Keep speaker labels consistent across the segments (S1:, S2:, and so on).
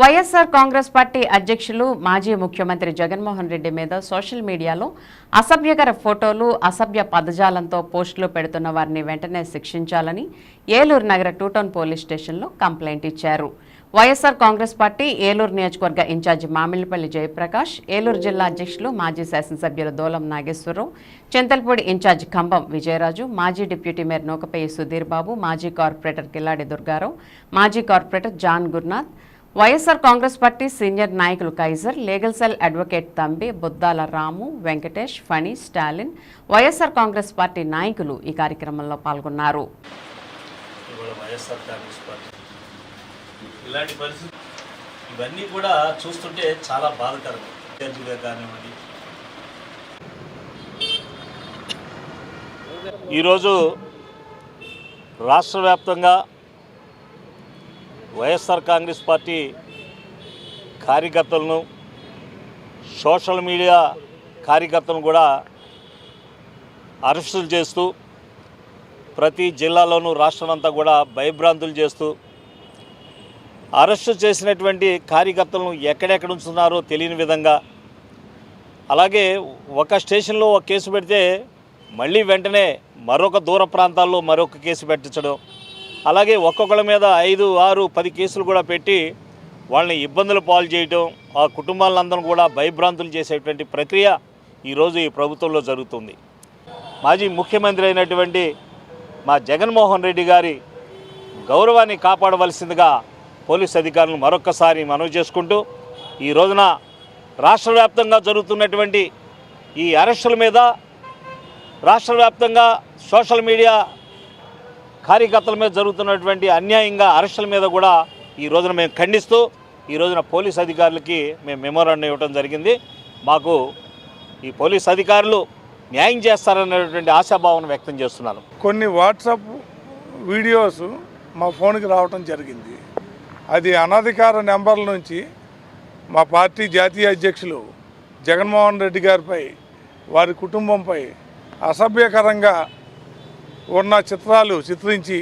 S1: YSR Congress party అధ్యక్షులు మాజీ ముఖ్యమంత్రి జగన్మోహన్ రెడ్డి మీద సోషల్ మీడియాలో అసభ్యకర ఫోటోలు అసభ్య పదజాలంతో పోస్టులు పెడుతున్న వారిని వెంటనే శిక్షించాలని ఏలూరు నగర టూటౌన్ పోలీస్ స్టేషన్లో కంప్లైంట్ ఇచ్చారు. వైఎస్ఆర్ కాంగ్రెస్ పార్టీ ఏలూరు నియోజకవర్గ ఇన్ఛార్జి మామిళ్ళపల్లి జయప్రకాష్ ఏలూరు జిల్లా అధ్యక్షులు మాజీ శాసనసభ్యులు దోలం నాగేశ్వరరావు చింతల్పూడి ఇన్ఛార్జి ఖంభం విజయరాజు మాజీ డిప్యూటీ మేయర్ నూకపేయి సుధీర్ బాబు మాజీ కార్పొరేటర్ కిల్లాడి దుర్గారావు మాజీ corporator John Gurunath YSR Congress party senior నాయకులు Kaiser legal cell advocate Thambi Buddala Ramu Venkatesh Phani Stalin YSR Congress party నాయకులు ఈ కార్యక్రమంలో పాల్గొన్నారు.
S2: ఇవాళ వైఎస్ఆర్ కాంగ్రెస్ పార్టీ. ఇలాంటి పరిస్థితి ఇవన్నీ కూడా చూస్తుంటే చాలా బాధకరం. విద్యార్థులుగా కానివ్వండి. ఈరోజు రాష్ట్ర వ్యాప్తంగా వైఎస్ఆర్ కాంగ్రెస్ పార్టీ కార్యకర్తలను సోషల్ మీడియా కార్యకర్తలను కూడా అరెస్టులు చేస్తూ ప్రతి జిల్లాలోనూ రాష్ట్రం అంతా కూడా భయభ్రాంతులు చేస్తూ అరెస్టు చేసినటువంటి కార్యకర్తలను ఎక్కడెక్కడ ఉంచుతున్నారో తెలియని విధంగా అలాగే ఒక స్టేషన్లో ఒక కేసు పెడితే మళ్ళీ వెంటనే మరొక దూర ప్రాంతాల్లో మరొక కేసు పెట్టించడం అలాగే ఒక్కొక్కళ్ళ మీద ఐదు ఆరు పది కేసులు కూడా పెట్టి వాళ్ళని ఇబ్బందులు పాలు చేయటం ఆ కుటుంబాలందరూ కూడా భయభ్రాంతులు చేసేటువంటి ప్రక్రియ ఈరోజు ఈ ప్రభుత్వంలో జరుగుతుంది. మాజీ ముఖ్యమంత్రి అయినటువంటి మా జగన్మోహన్ రెడ్డి గారి గౌరవాన్ని కాపాడవలసిందిగా పోలీస్ అధికారులను మరొక్కసారి మనవి చేసుకుంటూ ఈ రోజున రాష్ట్ర వ్యాప్తంగా జరుగుతున్నటువంటి ఈ అరెస్టుల మీద రాష్ట్ర వ్యాప్తంగా సోషల్ మీడియా కార్యకర్తల మీద జరుగుతున్నటువంటి అన్యాయంగా అరెస్టుల మీద కూడా ఈ రోజున మేము ఖండిస్తూ ఈ రోజున పోలీస్ అధికారులకి మేము మెమోరాండం ఇవ్వడం జరిగింది. మాకు ఈ పోలీస్ అధికారులు న్యాయం చేస్తారనేటువంటి ఆశాభావం వ్యక్తం చేస్తున్నాను.
S3: కొన్ని వాట్సాప్ వీడియోస్ మా ఫోన్కి రావటం జరిగింది. అది అనధికార నెంబర్ల నుంచి మా పార్టీ జాతీయ అధ్యక్షులు జగన్మోహన్ రెడ్డి గారిపై వారి కుటుంబంపై అసభ్యకరంగా ఉన్న చిత్రాలు చిత్రించి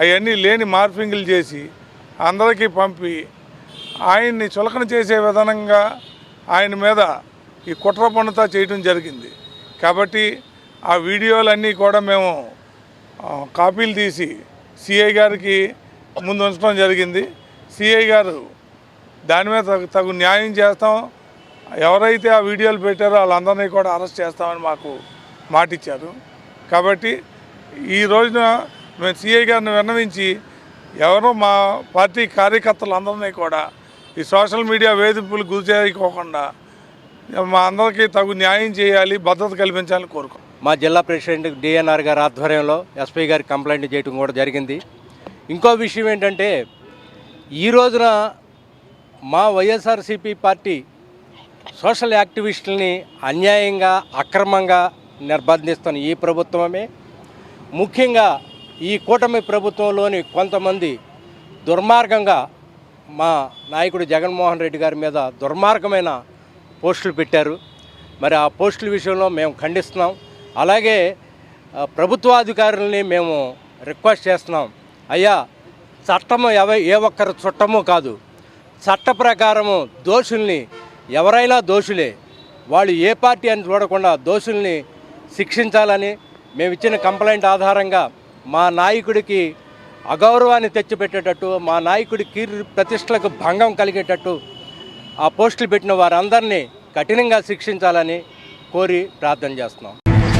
S3: అవన్నీ లేని మార్పింగ్లు చేసి అందరికీ పంపి ఆయన్ని చులకన చేసే విధానంగా ఆయన మీద ఈ కుట్ర పనుతా చేయడం జరిగింది. కాబట్టి ఆ వీడియోలన్నీ కూడా మేము కాపీలు తీసి సిఐ గారికి ముందు ఉంచడం జరిగింది. సిఐ గారు దాని మీద తగు తగు న్యాయం చేస్తాం. ఎవరైతే ఆ వీడియోలు పెట్టారో వాళ్ళందరినీ కూడా అరెస్ట్ చేస్తామని మాకు మాటిచ్చారు. కాబట్టి ఈ రోజున మేము సిఐ గారిని విన్నవించి ఎవరో మా పార్టీ కార్యకర్తలందరినీ కూడా ఈ సోషల్ మీడియా వేధింపులు గురి చేయకోకుండా మా అందరికీ తగు న్యాయం చేయాలి భద్రత కల్పించాలని కోరుకో
S4: మా జిల్లా ప్రెసిడెంట్ డిఎన్ఆర్ గారి ఆధ్వర్యంలో ఎస్పీ గారి కంప్లైంట్ చేయడం కూడా జరిగింది. ఇంకో విషయం ఏంటంటే ఈ రోజున మా వైఎస్ఆర్సీపీ పార్టీ సోషల్ యాక్టివిస్టుల్ని అన్యాయంగా అక్రమంగా నిర్బంధిస్తున్న ఈ ప్రభుత్వమే. ముఖ్యంగా ఈ కూటమి ప్రభుత్వంలోని కొంతమంది దుర్మార్గంగా మా నాయకుడు జగన్మోహన్ రెడ్డి గారి మీద దుర్మార్గమైన పోస్టులు పెట్టారు. మరి ఆ పోస్టుల విషయంలో మేము ఖండిస్తున్నాం. అలాగే ప్రభుత్వాధికారులని ప్రభుత్వాధికారుల్ని మేము రిక్వెస్ట్ చేస్తున్నాం. అయ్యా చట్టము ఎవ ఏ ఒక్కరు చుట్టము కాదు. చట్ట ప్రకారము దోషుల్ని ఎవరైనా దోషులే. వాళ్ళు ఏ పార్టీ అని చూడకుండా దోషుల్ని శిక్షించాలని మేము ఇచ్చిన కంప్లైంట్ ఆధారంగా మా నాయకుడికి అగౌరవాన్ని తెచ్చిపెట్టేటట్టు మా నాయకుడి కీర్తి ప్రతిష్టలకు భంగం కలిగేటట్టు ఆ పోస్టులు పెట్టిన వారందరినీ కఠినంగా శిక్షించాలని కోరి ప్రార్థన చేస్తున్నాం.